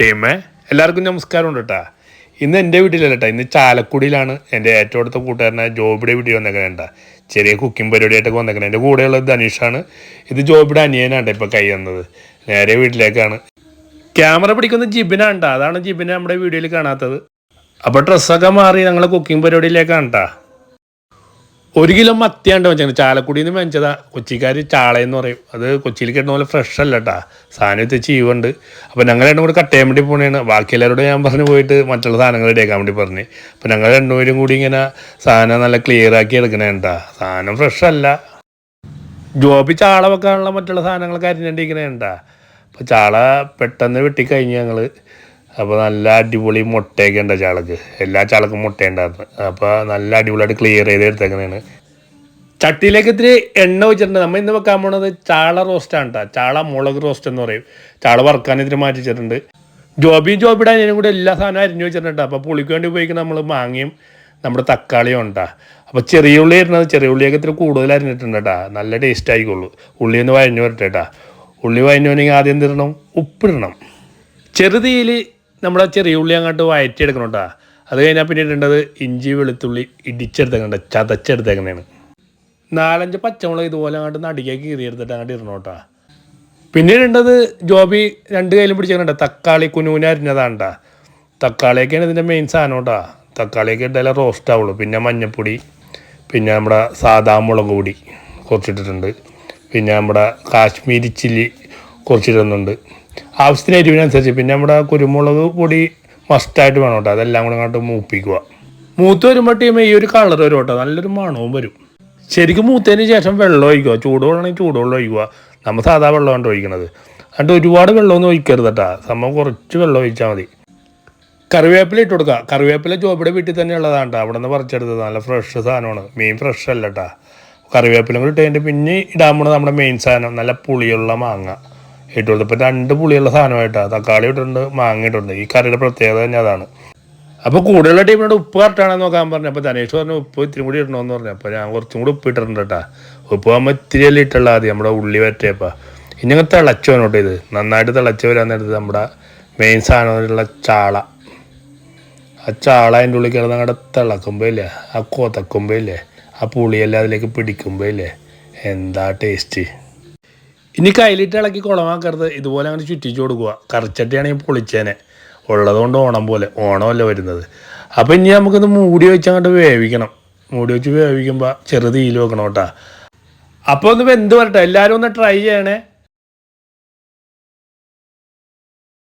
ടീമേ. എല്ലാവർക്കും നമസ്കാരം ഉണ്ട് കേട്ടാ ഇന്ന് എന്റെ വീട്ടിലല്ല കേട്ടോ ഇന്ന് ചാലക്കുടിയിലാണ് എന്റെ ഏറ്റവും അടുത്ത കൂട്ടുകാരനെ ജോബിയുടെ വീട്ടിൽ വന്നേക്കണേണ്ട ചെറിയ കുക്കിംഗ് പരിപാടിയായിട്ടൊക്കെ വന്നേക്കണേ. എന്റെ കൂടെയുള്ളത് ധനീഷാണ്. ഇത് ജോബിയുടെ അനിയനാണ് ഇപ്പോൾ കൈ വന്നത് നേരെ വീട്ടിലേക്കാണ്. ക്യാമറ പിടിക്കുന്ന ജിബിനാണ്ട. അതാണ് ജിബിനെ നമ്മുടെ വീഡിയോയിൽ കാണാത്തത്. അപ്പോൾ ഡ്രസ്സൊക്കെ മാറി ഞങ്ങൾ കുക്കിംഗ് പരിപാടിയിലേക്കാണ് കേട്ടാ ഒരു കിലോ മത്തിയാണ്ട് വെച്ചാൽ ചാലക്കുടിയിൽ നിന്ന് മേടിച്ചതാ. കൊച്ചിക്കാർ ചാളയെന്ന് പറയും. അത് കൊച്ചിയിൽ കിട്ടുന്ന പോലെ ഫ്രഷ് അല്ല കേട്ടാ സാധനം എത്തി ചീവുണ്ട്. അപ്പോൾ ഞങ്ങൾ രണ്ടും കൂടി കട്ട് ചെയ്യാൻ വേണ്ടി പോണേണ്. ബാക്കി എല്ലാവരോടും ഞാൻ പറഞ്ഞ് പോയിട്ട് മറ്റുള്ള സാധനങ്ങൾ എടുക്കാൻ വേണ്ടി പറഞ്ഞ്. അപ്പോൾ ഞങ്ങൾ രണ്ടുപേരും കൂടി ഇങ്ങനെ സാധനം നല്ല ക്ലിയർ ആക്കി എടുക്കണേ കേട്ടാ സാധനം ഫ്രഷ് അല്ല. ജോബി ചാള വെക്കാനുള്ള മറ്റുള്ള സാധനങ്ങളൊക്കെ അരിഞ്ഞിട്ടിരിക്കണേ കേട്ടാ അപ്പോൾ ചാള പെട്ടെന്ന് വെട്ടിക്കഴിഞ്ഞ് ഞങ്ങൾ അപ്പോൾ നല്ല അടിപൊളി മുട്ടയൊക്കെ ഉണ്ട് ചാളക്ക്. എല്ലാ ചാളക്കും മുട്ടയുണ്ടായിരുന്നു. അപ്പോൾ നല്ല അടിപൊളിയായിട്ട് ക്ലിയർ ചെയ്ത് എടുത്തേക്കുന്നതാണ്. ചട്ടിയിലേക്ക് ഇത്തിരി എണ്ണ വെച്ചിട്ടുണ്ട് നമ്മൾ ഇന്ന് വെക്കാൻ പോണത് ചാള റോസ്റ്റാണ് കേട്ടോ ചാള മുളക് റോസ്റ്റ് എന്ന് പറയും. ചാള വറുക്കാൻ ഇത്തിരി മാറ്റി വെച്ചിട്ടുണ്ട് ജോബിയും ജോബിയുടെ അതിനും കൂടെ എല്ലാ സാധനവും അരിഞ്ഞു വെച്ചിട്ടുണ്ട് അപ്പോൾ പുളിക്ക് വേണ്ടി ഉപയോഗിക്കുന്ന നമ്മൾ മാങ്ങയും നമ്മുടെ തക്കാളിയും ഉണ്ടാ അപ്പോൾ ചെറിയ ഉള്ളി ഇരുന്നത് ചെറിയ ഉള്ളിയൊക്കെ ഇത്തിരി കൂടുതൽ അരിഞ്ഞിട്ടുണ്ട് കേട്ടോ നല്ല ടേസ്റ്റ് ആയിക്കോളൂ ഉള്ളി ഒന്ന് വഴഞ്ഞു വരട്ടെ കേട്ടോ ഉള്ളി വഴഞ്ഞു ആദ്യം എന്തിടണം ഉപ്പിടണം. ചെറുതീയിൽ നമ്മളെ ചെറിയ ഉള്ളി അങ്ങോട്ട് വയറ്റിയെടുക്കണം കേട്ടോ അത് കഴിഞ്ഞാൽ പിന്നെ ഇടേണ്ടത് ഇഞ്ചി വെളുത്തുള്ളി ഇടിച്ചെടുത്തേക്കണ്ട ചതച്ചെടുത്തേക്കണേണ്. നാലഞ്ച് പച്ചമുളക് ഇതുപോലെ അങ്ങോട്ട് നടിക്കാക്കി കീറിയെടുത്തിട്ട് അങ്ങോട്ട് ഇടണം കേട്ടോ പിന്നെ ഇടേണ്ടത് ജോബി രണ്ട് കയ്യിലും പിടിച്ചേക്കണ്ട തക്കാളി കുനൂന അരിഞ്ഞതാണ് കേട്ടോ തക്കാളിയൊക്കെയാണ് ഇതിന്റെ മെയിൻ സാധനം കേട്ടോ തക്കാളിയൊക്കെ ഇട്ടാലേ റോസ്റ്റ് ആവുള്ളൂ. പിന്നെ മഞ്ഞപ്പൊടി പിന്നെ നമ്മുടെ സാദാ മുളക് പൊടി കുറച്ചിട്ടിട്ടുണ്ട്. പിന്നെ നമ്മുടെ കാശ്മീരി ചില്ലി കുറച്ചിടുന്നുണ്ട്. ആവശ്യത്തിന് എരിവിനനുസരിച്ച് പിന്നെ നമ്മുടെ കുരുമുളക് പൊടി മസ്റ്റായിട്ട് വേണം കേട്ടോ. അതെല്ലാം കൂടെ അങ്ങോട്ട് മൂപ്പിക്കുക. മൂത്ത് വരുമ്പോൾ ടീം ഈ ഒരു കളർ വരും കേട്ടോ. നല്ലൊരു മണവും വരും. ശരിക്കും മൂത്തതിന് ശേഷം വെള്ളം ഒഴിക്കുക. ചൂടുവെള്ളമാണെങ്കിൽ ചൂടുവെള്ളം ഒഴിക്കുക. നമ്മൾ സാധാ വെള്ളമാണ് ഒഴിക്കണത്. എന്നിട്ട് ഒരുപാട് വെള്ളമൊന്നും ഒഴിക്കരുത് കേട്ടോ. സംഭവം കുറച്ച് വെള്ളം ഒഴിച്ചാൽ മതി. കറിവേപ്പില ഇട്ട് കൊടുക്കുക. കറിവേപ്പില ജോബിയുടെ വീട്ടിൽ തന്നെ ഉള്ളതാണ് കേട്ടോ. അവിടെ നിന്ന് പറിച്ചെടുത്തത്. നല്ല ഫ്രഷ് സാധനമാണ്. മെയിൻ ഫ്രഷ് അല്ല കേട്ടോ. കറിവേപ്പിലും കൂടി ഇട്ട് കഴിഞ്ഞിട്ട് പിന്നെ ഇടാൻ പോണത് നമ്മുടെ മെയിൻ സാധനം. നല്ല പുളിയുള്ള മാങ്ങ. ഇട്ട് ഇപ്പം രണ്ട് പുളിയുള്ള സാധനമായിട്ടാണ് തക്കാളി ഇട്ടിട്ടുണ്ട് മാങ്ങ ഇട്ടിട്ടുണ്ട്. ഈ കറിയുടെ പ്രത്യേകത തന്നെ അതാണ്. അപ്പോൾ കൂടുതലുള്ള ടീമിനോട് ഉപ്പ് കറക്റ്റാണെന്ന് നോക്കാൻ പറഞ്ഞു. അപ്പോൾ ധനേഷ് പറഞ്ഞു ഉപ്പ് ഇത്തിരി കൂടി ഇടണമെന്ന് പറഞ്ഞു. അപ്പോൾ ഞാൻ കുറച്ചും കൂടി ഉപ്പ് ഇട്ടിട്ടുണ്ട് കേട്ടോ ഉപ്പ് ആകുമ്പോൾ ഇത്തിരി അല്ലേ ഇട്ടുള്ള ആദ്യം. നമ്മുടെ ഉള്ളി വരട്ടിയപ്പോൾ ഇനി അങ്ങ് തിളച്ചു വന്നോട്ടെ ഇത് നന്നായിട്ട് തിളച്ച് വരാൻ നേരത്ത് നമ്മുടെ മെയിൻ സാധനമായിട്ടുള്ള ചാള. ആ ചാള അതിന്റെ ഉള്ളിൽ കിടന്ന് അങ്ങോട്ട് തിളക്കുമ്പോൾ ഇല്ലേ ആ കൊതക്കുമ്പോൾ ഇല്ലേ ആ പുളിയെല്ലാം അതിലേക്ക് പിടിക്കുമ്പോൾ ഇല്ലേ എന്താ ടേസ്റ്റ് ഇനി കയ്യിലിട്ട് ഇളക്കി കുളമാക്കരുത്. ഇതുപോലെ അങ്ങനെ ചുറ്റിച്ചു കൊടുക്കുക. കറിച്ചട്ടിയാണെങ്കിൽ പൊളിച്ചേനെ. ഉള്ളതുകൊണ്ട് ഓണം പോലെ ഓണമല്ല വരുന്നത്. അപ്പോൾ ഇനി നമുക്കിത് മൂടി വെച്ച് അങ്ങോട്ട് വേവിക്കണം. മൂടി വെച്ച് വേവിക്കുമ്പോൾ ചെറുതീയിൽ വെക്കണം കേട്ടോ. അപ്പോൾ ഒന്ന് വെന്ത് വരട്ടെ. എല്ലാവരും ഒന്ന് ട്രൈ ചെയ്യണേ.